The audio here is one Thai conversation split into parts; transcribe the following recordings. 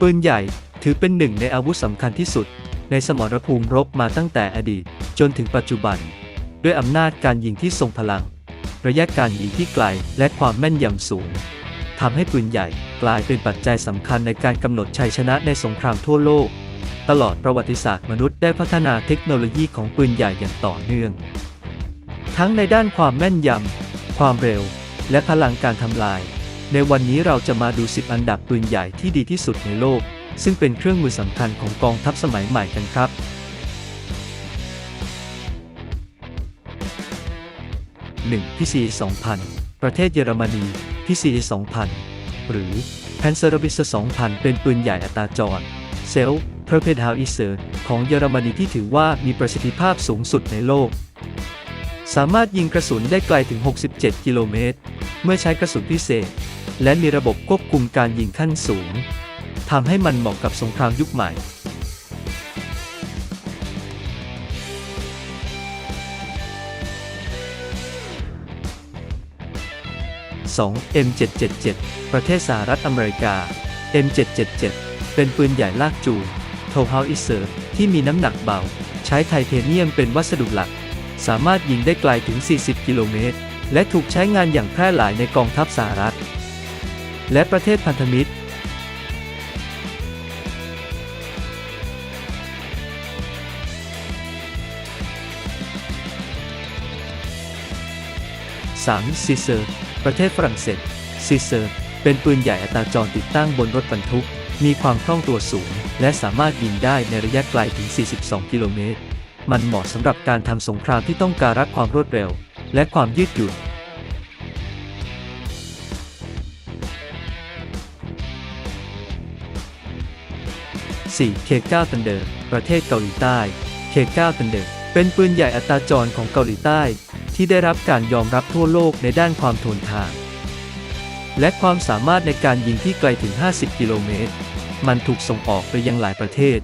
ปืนใหญ่ถือเป็นหนึ่งในอาวุธสำคัญที่สุด ในสมรภูมิรบมาตั้งแต่อดีตจนถึงปัจจุบัน ด้วยอำนาจการยิงที่ทรงพลัง ระยะการยิงที่ไกลและความแม่นยำสูงทำให้ปืนใหญ่กลายเป็นปัจจัยสำคัญในการกำหนดชัยชนะในสงครามทั่วโลก ตลอดประวัติศาสตร์มนุษย์ได้พัฒนาเทคโนโลยีของปืนใหญ่อย่างต่อเนื่อง ทั้งในด้านความแม่นยำความเร็ว และพลังการทำลาย ในวันนี้เราจะมาดู 10 อันดับปืนใหญ่ที่ดีที่สุดในโลก ซึ่งเป็นเครื่องมือสำคัญของกองทัพสมัยใหม่กันครับ 1. PCE 2000 ประเทศเยอรมนี PCE 2000 หรือ Panzerabisse 2000 เป็นปืนใหญ่อัตราจร เซล p r o p e d h a u i s e r ของเยอรมนีที่ถือว่ามีประสิทธิภาพสูงสุดในโลก สามารถยิงกระสุนได้ไกลถึง 67 กิโลเมตร เมื่อใช้กระสุนพิเศษ และมีระบบควบคุมการยิงขั้นสูงทำให้มันเหมาะกับสงครามยุคใหม่ 2. M777 ประเทศสหรัฐอเมริกา M777 เป็นปืนใหญ่ลากจูง t o w h o u i s e r ที่มีน้ำหนักเบา ใช้ไทเทเนียมเป็นวัสดุหลัก สามารถยิงได้ไกลถึง 40 กิโลเมตร และถูกใช้งานอย่างแพร่หลายในกองทัพสหรัฐ และประเทศพันธมิตร 3. ซีเซอร์ ประเทศฝรั่งเศส ซีเซอร์ เป็นปืนใหญ่อัตราจรติดตั้งบนรถบรรทุก มีความคล่องตัวสูง และสามารถยิงได้ในระยะไกลถึง 42 กิโลเมตร มันเหมาะสำหรับการทำสงครามที่ต้องการรักความรวดเร็ว และความยืดหยุ่น 4. K9 Thunder ประเทศเกาหลีใต้ K9 Thunder เป็นปืนใหญ่อัตราจรของเกาหลีใต้ ที่ได้รับการยอมรับทั่วโลกในด้านความทนทาน และความสามารถในการยิงที่ไกลถึง 50 กิโลเมตร มันถูกส่งออกไปยังหลายประเทศ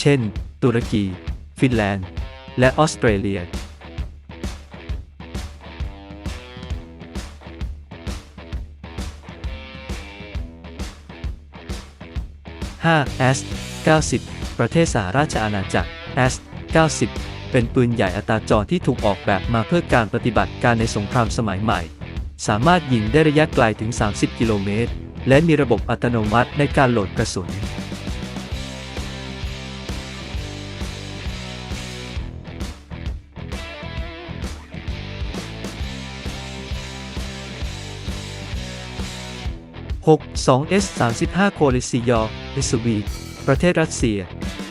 เช่น ตุรกี ฟินแลนด์ และออสเตรเลีย 5. S 90 ประเทศสหราชอาณาจักร S 90 เป็นปืนใหญ่อัตราจรที่ถูกออกแบบมาเพื่อการปฏิบัติการในสงครามสมัยใหม่ สามารถยิงได้ระยะไกลถึง 30 กิโลเมตร และมีระบบอัตโนมัติในการโหลดกระสุน 6. 2S 35 โคลิซิยอมิซูบีประเทศรัสเซีย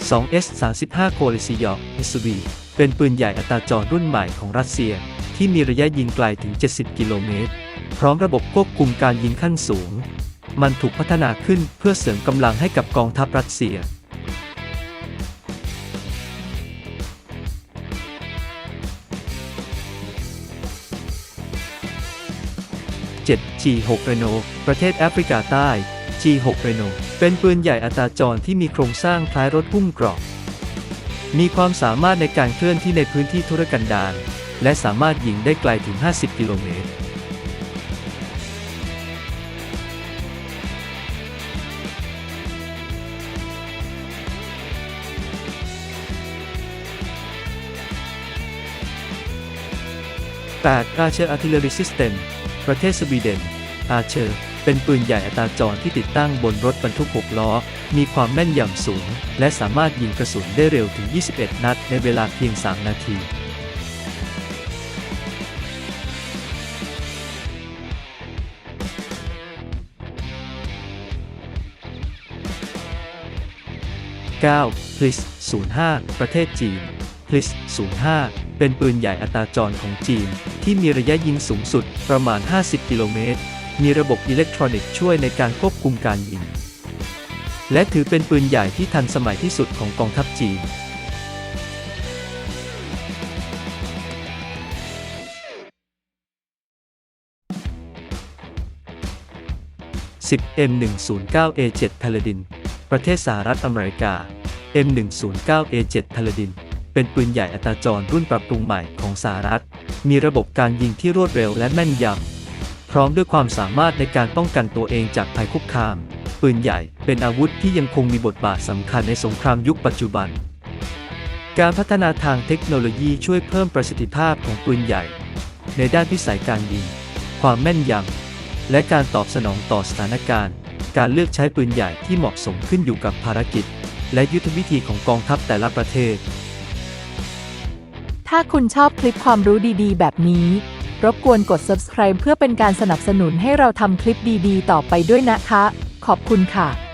2S 35 โคลิซิยอมิซูบีเป็นปืนใหญ่อัตราจรรุ่นใหม่ของรัสเซีย ที่มีระยะยิงไกลถึง 70 กิโลเมตร พร้อมระบบควบคุมการยิงขั้นสูง มันถูกพัฒนาขึ้นเพื่อเสริมกำลังให้กับกองทัพรัสเซีย 7 G6 Reno ประเทศแอฟริกาใต้ G6 Reno เป็นปืนใหญ่อัตราจรที่มีโครงสร้างคล้ายรถหุ้มเกรอบมีความสามารถในการเคลื่อนที่ในพื้นที่ทุรกันดารและสามารถยิงได้ไกลถึง 50 กิโลเมตร 8. Archer Artillery System ประเทศสวีเดน Archer เป็นปืนใหญ่อัตราจรที่ติดตั้งบนรถบรรทุก 6 ล้อ มีความแม่นยำสูง และสามารถยิงกระสุนได้เร็วถึง 21 นัดในเวลาเพียง 3 นาที 9. p l i s 05 ประเทศจีน p l i s 05 เป็นปืนใหญ่อัตราจรของจีน ที่มีระยะยิงสูงสุดประมาณ 50 กิโลเมตร มีระบบอิเล็กทรอนิกส์ช่วยในการควบคุมการยิง และถือเป็นปืนใหญ่ที่ทันสมัยที่สุดของกองทัพจีน 10 M109A7 Paladin ประเทศสหรัฐอเมริกา M109A7 Paladin เป็นปืนใหญ่อัตราจรรุ่นปรับปรุงใหม่ของสหรัฐ มีระบบการยิงที่รวดเร็วและแม่นยำ พร้อมด้วยความสามารถในการป้องกันตัวเองจากภัยคุกคาม ปืนใหญ่เป็นอาวุธที่ยังคงมีบทบาทสำคัญในสงครามยุคปัจจุบัน การพัฒนาทางเทคโนโลยีช่วยเพิ่มประสิทธิภาพของปืนใหญ่ ในด้านพิสัยการยิง ความแม่นยำ และการตอบสนองต่อสถานการณ์ การเลือกใช้ปืนใหญ่ที่เหมาะสมขึ้นอยู่กับภารกิจ และยุทธวิธีของกองทัพแต่ละประเทศ ถ้าคุณชอบคลิปความรู้ดีๆ แบบนี้ รบกวนกด subscribe เพื่อเป็นการสนับสนุนให้เราทำคลิปดีๆ ต่อไปด้วยนะคะ ขอบคุณค่ะ